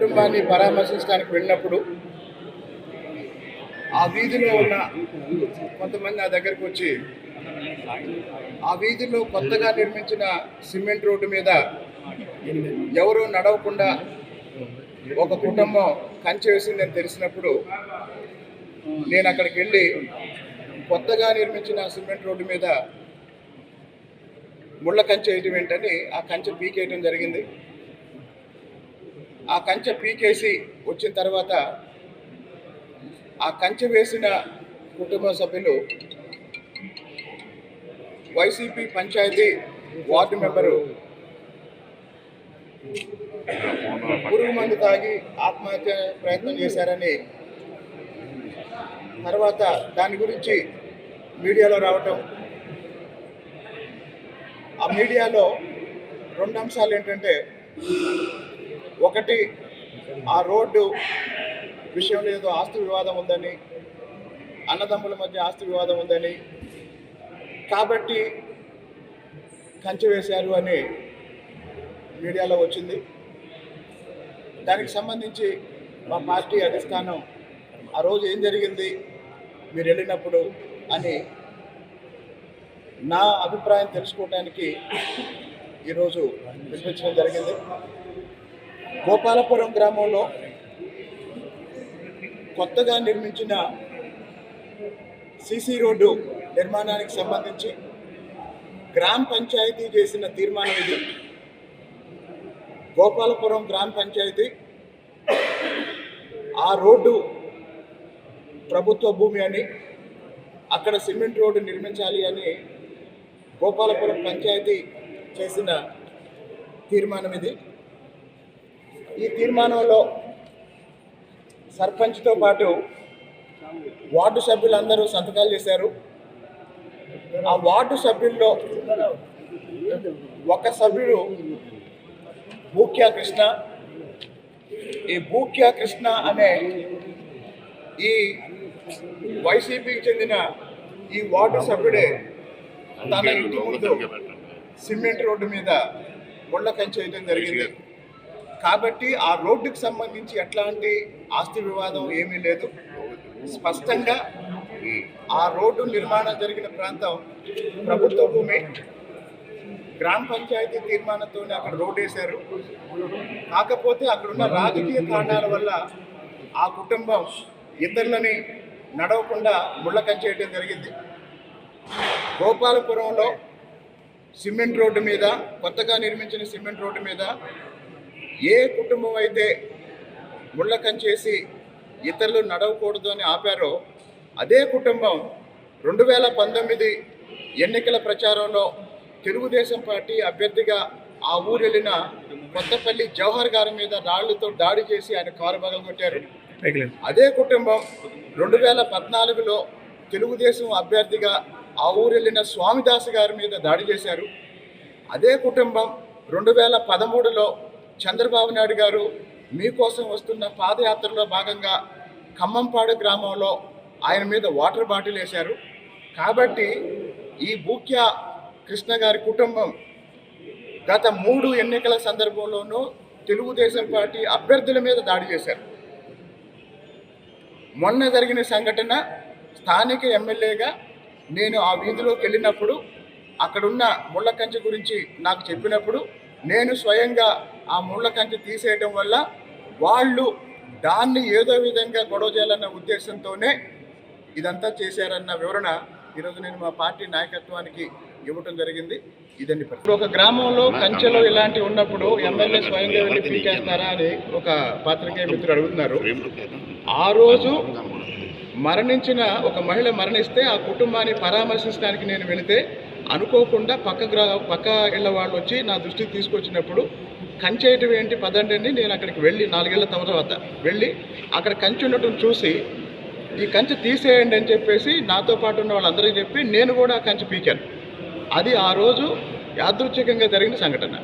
కుటుంబాన్ని పరామర్శించడానికి వెళ్ళినప్పుడు ఆ వీధిలో ఉన్న కొంతమంది నా దగ్గరికి వచ్చి ఆ వీధిలో కొత్తగా నిర్మించిన సిమెంట్ రోడ్డు మీద ఎవరు నడవకుండా ఒక కుటుంబం కంచె వేసిందని తెలిసినప్పుడు నేను అక్కడికి వెళ్ళి కొత్తగా నిర్మించిన సిమెంట్ రోడ్డు మీద ముళ్ళ కంచె వేయటం ఏంటని ఆ కంచె పీకేయటం జరిగింది. ఆ కంచె పీకేసి వచ్చిన తర్వాత ఆ కంచె వేసిన కుటుంబ సభ్యులు వైసీపీ పంచాయతీ వార్డు మెంబరు పురుగు మందు తాగి ఆత్మహత్య ప్రయత్నం చేశారని తర్వాత దాని గురించి మీడియాలో రావటం. ఆ మీడియాలో రెండు అంశాలు ఏంటంటే ఒకటి ఆ రోడ్డు విషయంలో ఏదో ఆస్తి వివాదం ఉందని అన్నదమ్ముల మధ్య ఆస్తి వివాదం ఉందని కాబట్టి కంచె వేశారు అని మీడియాలో వచ్చింది. దానికి సంబంధించి మా పార్టీ అధిష్టానం ఆ రోజు ఏం జరిగింది మీరు వెళ్ళినప్పుడు అని నా అభిప్రాయం తెలుసుకోవడానికి ఈరోజు పిలిపించడం జరిగింది. గోపాలపురం గ్రామంలో కొత్తగా నిర్మించిన సిసి రోడ్డు నిర్మాణానికి సంబంధించి గ్రామ పంచాయతీ చేసిన తీర్మానం ఇది. గోపాలపురం గ్రామ పంచాయతీ ఆ రోడ్డు ప్రభుత్వ భూమి అని అక్కడ సిమెంట్ రోడ్డు నిర్మించాలి అని గోపాలపురం పంచాయతీ చేసిన తీర్మానం ఇది. ఈ తీర్మానంలో సర్పంచ్తో పాటు వార్డు సభ్యులందరూ సంతకాలు చేశారు. ఆ వార్డు సభ్యుల్లో ఒక సభ్యుడు భూక్యా కృష్ణ. ఈ భూక్యా కృష్ణ అనే ఈ వైసీపీకి చెందిన ఈ వార్డు సభ్యుడే తన ఇంటి ముందు సిమెంట్ రోడ్డు మీద గుళ్ళ కంచి వేయడం జరిగింది. కాబట్టి ఆ రోడ్డుకు సంబంధించి ఎట్లాంటి ఆస్తి వివాదం ఏమీ లేదు. స్పష్టంగా ఆ రోడ్డు నిర్మాణం జరిగిన ప్రాంతం ప్రభుత్వ భూమి. గ్రామ పంచాయతీ తీర్మానంతోనే అక్కడ రోడ్డు వేశారు. కాకపోతే అక్కడున్న రాజకీయ కారణాల వల్ల ఆ కుటుంబం ఇద్దరిని నడవకుండా ముళ్ళకంచేయడం జరిగింది. గోపాలపురంలో సిమెంట్ రోడ్డు మీద కొత్తగా నిర్మించిన సిమెంట్ రోడ్డు మీద ఏ కుటుంబం అయితే ముళ్ళ కంచేసి ఇతరులు నడవకూడదు అని ఆపారో అదే కుటుంబం రెండు వేల పంతొమ్మిది ఎన్నికల ప్రచారంలో తెలుగుదేశం పార్టీ అభ్యర్థిగా ఆ ఊరు వెళ్ళిన కొత్తపల్లి జవహర్ గారి మీద రాళ్ళతో దాడి చేసి ఆయన కారు పగలగొట్టారు. అదే కుటుంబం రెండు వేల పద్నాలుగులో తెలుగుదేశం అభ్యర్థిగా ఆ ఊరు వెళ్ళిన స్వామిదాస్ గారి మీద దాడి చేశారు. అదే కుటుంబం రెండు వేల పదమూడులో చంద్రబాబు నాయుడు గారు మీకోసం వస్తున్న పాదయాత్రలో భాగంగా ఖమ్మంపాడు గ్రామంలో ఆయన మీద వాటర్ బాటిల్ వేశారు. కాబట్టి ఈ బూక్య కృష్ణ గారి కుటుంబం గత మూడు ఎన్నికల సందర్భంలోనూ తెలుగుదేశం పార్టీ అభ్యర్థుల మీద దాడి చేశారు. మొన్న జరిగిన సంఘటన స్థానిక ఎమ్మెల్యేగా నేను ఆ వీధిలోకి వెళ్ళినప్పుడు అక్కడున్న ముళ్ళకంచె గురించి నాకు చెప్పినప్పుడు నేను స్వయంగా ఆ ముళ్ళ కంచె తీసేయడం వల్ల వాళ్ళు దాన్ని ఏదో విధంగా గొడవ చేయాలన్న ఉద్దేశంతోనే ఇదంతా చేశారన్న వివరణ ఈరోజు నేను మా పార్టీ నాయకత్వానికి ఇవ్వటం జరిగింది. ఇదండి. ఇప్పుడు ఒక గ్రామంలో కంచెలో ఇలాంటివి ఉన్నప్పుడు ఎమ్మెల్యే స్వయంగా వెళ్ళి పీకేస్తారా అని ఒక పాత్రికేయ మిత్రుడు అడుగుతున్నారు. ఆ రోజు మరణించిన ఒక మహిళ మరణిస్తే ఆ కుటుంబాన్ని పరామర్శించడానికి నేను వెళితే అనుకోకుండా పక్క గ్రా పక్క ఇళ్ళ వాళ్ళు వచ్చి నా దృష్టికి తీసుకొచ్చినప్పుడు కంచేయటం ఏంటి పదండి నేను అక్కడికి వెళ్ళి నాలుగేళ్ళ తర్వాత వెళ్ళి అక్కడ కంచి ఉండటం చూసి ఈ కంచె తీసేయండి అని చెప్పేసి నాతో పాటు ఉన్న వాళ్ళందరికీ చెప్పి నేను కూడా ఆ కంచె పీకాను. అది ఆ రోజు యాదృచ్ఛికంగా జరిగిన సంఘటన.